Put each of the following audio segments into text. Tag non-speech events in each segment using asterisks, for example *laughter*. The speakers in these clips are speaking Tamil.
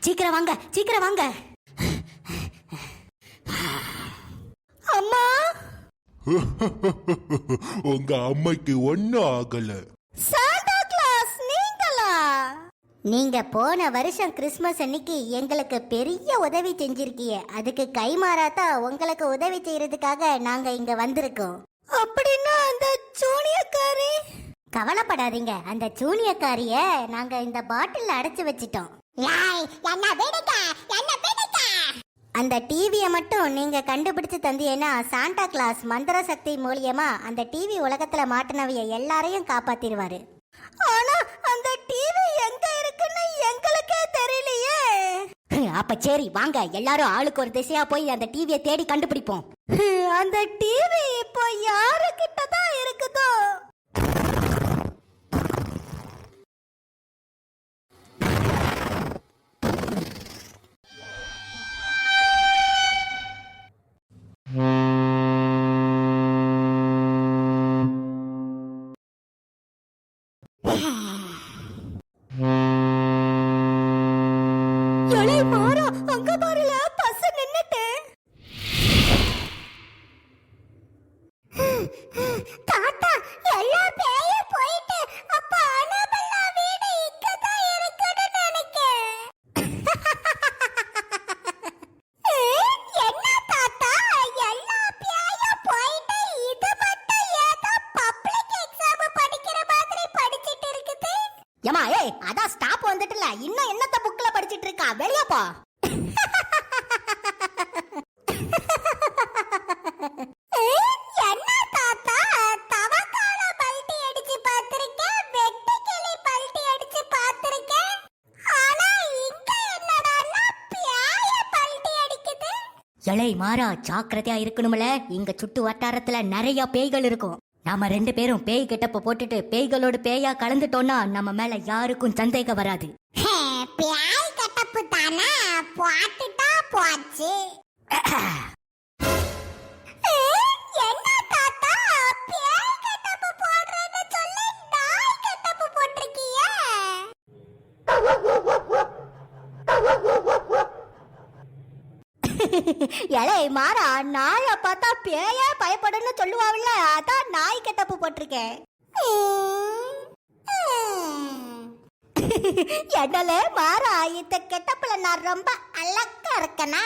சீக்கிரம் வாங்க சீக்கிரம் வாங்க. அம்மா? *laughs* உங்க அம்மைக்கு ஒன்னும் ஆகல. சாண்டா கிளாஸ் நீங்களா? நீங்க போன வருஷம் கிறிஸ்மஸ் அன்னைக்கு எங்களுக்கு பெரிய உதவி செஞ்சிருக்கீங்க அதுக்கு கைமாறாதான் உங்களுக்கு உதவி செய்யறதுக்காக நாங்க இங்க வந்திருக்கோம். அப்படின்னா அந்த சூனியக்காரி? கவலைப்படாதீங்க. அந்த சூனியக்காரிய நாங்க இந்த பாட்டில்ல அடைச்சு வச்சிட்டோம். அந்த டிவியை மட்டும் நீங்க கண்டுபிடிச்சு தந்தீங்கன்னா சாண்டா கிளாஸ் மந்திர சக்தி மூலியமா அந்த டிவி உலகத்துல மாட்டினவைய எல்லாரையும் காப்பாத்திடுவாரு. ஆனா அந்த டிவி எங்க இருக்குன்னு எங்களுக்கே தெரியலையே. அப்ப சரி வாங்க. எல்லாரும் ஆளுக்கு ஒரு திசையா போய் அந்த டிவியை தேடி கண்டுபிடிப்போம். அந்த டிவி இப்போ யாரு கிட்ட தான் இருக்குதோ? எலை மாறா அங்க பாருல பஸ் நின்னுட்டு. அடிக்குது? எலை மாறா ஜாக்கிரதையா இருக்கணும்ல. இங்க சுட்டு வட்டாரத்துல நிறைய பேய்கள் இருக்கும். நாம ரெண்டு பேரும் பேய் கெட்டப்ப போட்டுட்டு பேய்களோட பேயா கலந்துட்டோம்னா நம்ம மேல யாருக்கும் சந்தேகம் வராது. தானே போட்டுட்டா போச்சு. எலை மாறா நாய பார்த்தா பேயா பயப்படுன்னு சொல்லுவாவில்ல அதான் நாய் கெட்டப்பு போட்டிருக்கேன். எடல மாறா இந்த கெட்டப்புல நான் ரொம்ப அழகா இருக்கனா?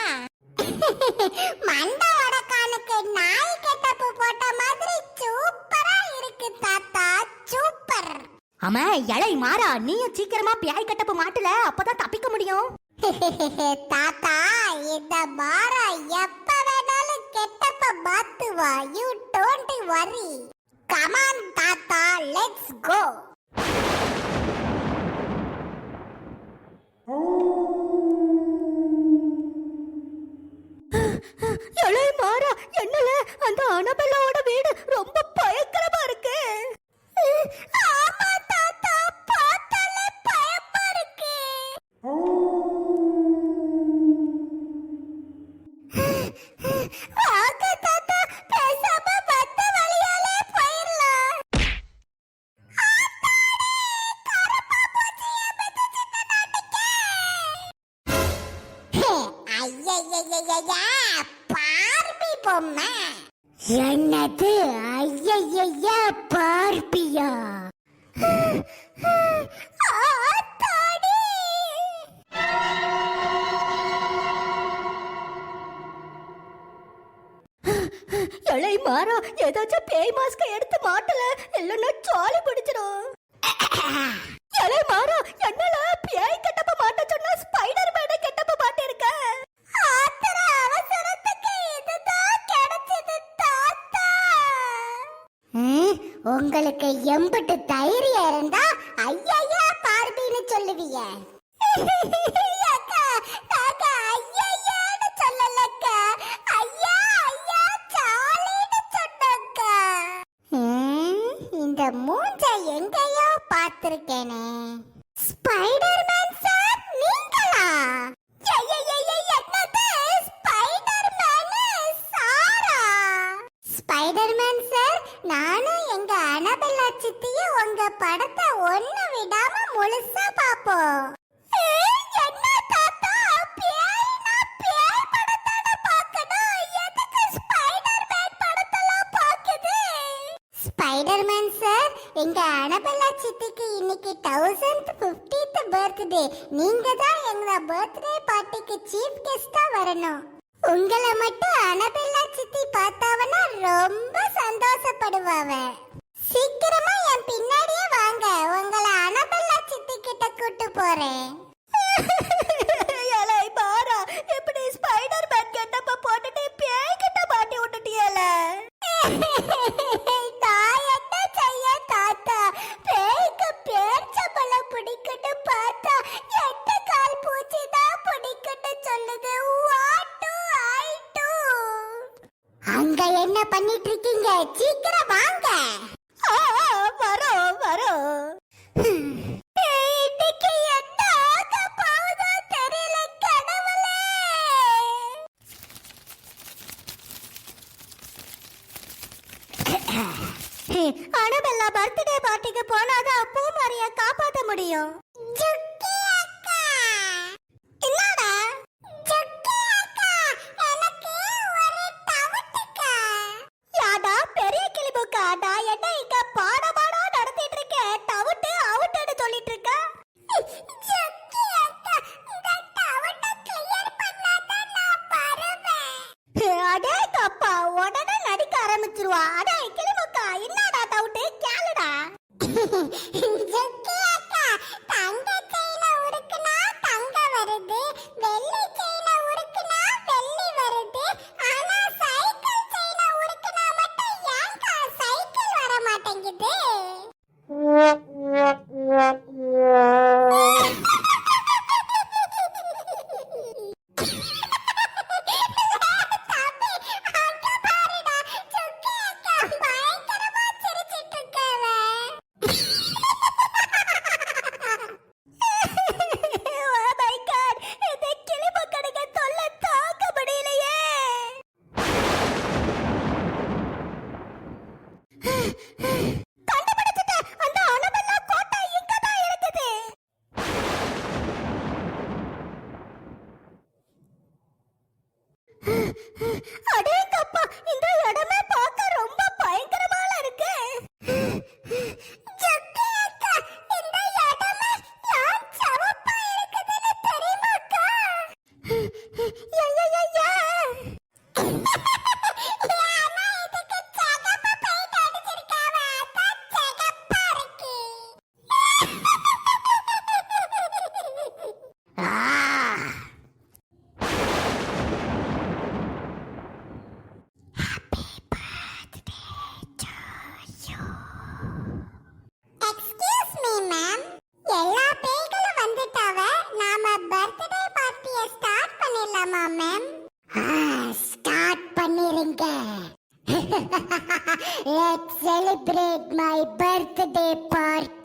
மண்டை வடக்கானுக்கு நாய் கெட்டப்பு போட்ட மாதிரி சூப்பரா இருக்கு தாத்தா சூப்பர். ஆமா எலை மாறா நீயும் சீக்கிரமா பியாய் கெட்டப்பு மாட்டல அப்பதான் தப்பிக்க முடியும். தாத்தா இந்த மாறா எப்ப வேணாலும் கெட்டப்ப மாத்துவா you don't worry come on தாத்தா லெட்ஸ் கோ எலை மாறா என்னல? அந்த அனபெல்லாவோட வீடு ரொம்ப பயங்கரமா இருக்கு. yeah, yeah, yeah, yeah, yeah. வாங்க என்னது? ஐயய்யா பார்ப்பியா? ஆத்தாடி! மாறா ஏதாச்சும் பேய் மாஸ்க எடுத்து மாட்டல இல்லைன்னா சாலி பிடிச்சிடும் எலை மாறா என்ன உங்களுக்கு எம்பட்டு தைரியம் இருந்தா ஐயா பார்பின்னு சொல்லுவீங்க ஐயையான்னு சொல்லலக்கா. ஐயா, ஐயா, ம், இந்த மூஞ்ச எங்கேயோ பார்த்திருக்கேனே. ஸ்பைடர்மேன் சித்திய உங்க படத்தை ஒண்ணு விடாம முழுசா பாப்போம். ஸ்பைடர்மேன் சார் எங்க அனபல்லா சித்திக்கு இன்னைக்கு தௌசண்ட் ஃபிஃப்டீத் பர்த்டே நீங்க தான் எங்க பர்த்டே பார்ட்டிக்கு சீஃப் கெஸ்டா வரணும். உங்களை மட்டும் அனபெல்லா சித்தி பார்த்தாவனா ரொம்ப சந்தோஷப்படுவாவ. சீக்கிரமா என் பின்னாடியே வாங்க. உங்களை அனபெல்லா சித்தி கிட்ட கூட்டு போறேன். ஏலே பாரா இப்படி ஸ்பைடர் மேன் கெட்டப்ப போட்டுட்டு பேய் கிட்ட மாட்டி விட்டுட்டியல? *laughs* நான் என்ன செய்ய தாத்தா? பேய்க்கு பேர்ச்சம்பழம் பிடிக்கட்டு பார்த்தா எட்ட கால் பூச்சி தான் பிடிக்கட்டு சொல்லுது. வாட்டு ஆயிட்டு. அங்க என்ன பண்ணிட்டு இருக்கீங்க? சீக்கிரம் வாங்க. அனபெல்லா பர்த்டே பார்ட்டிக்கு போனாதான் பூமாரிய காப்பாத்த முடியும். 你 *laughs* 真 Let's celebrate my birthday party.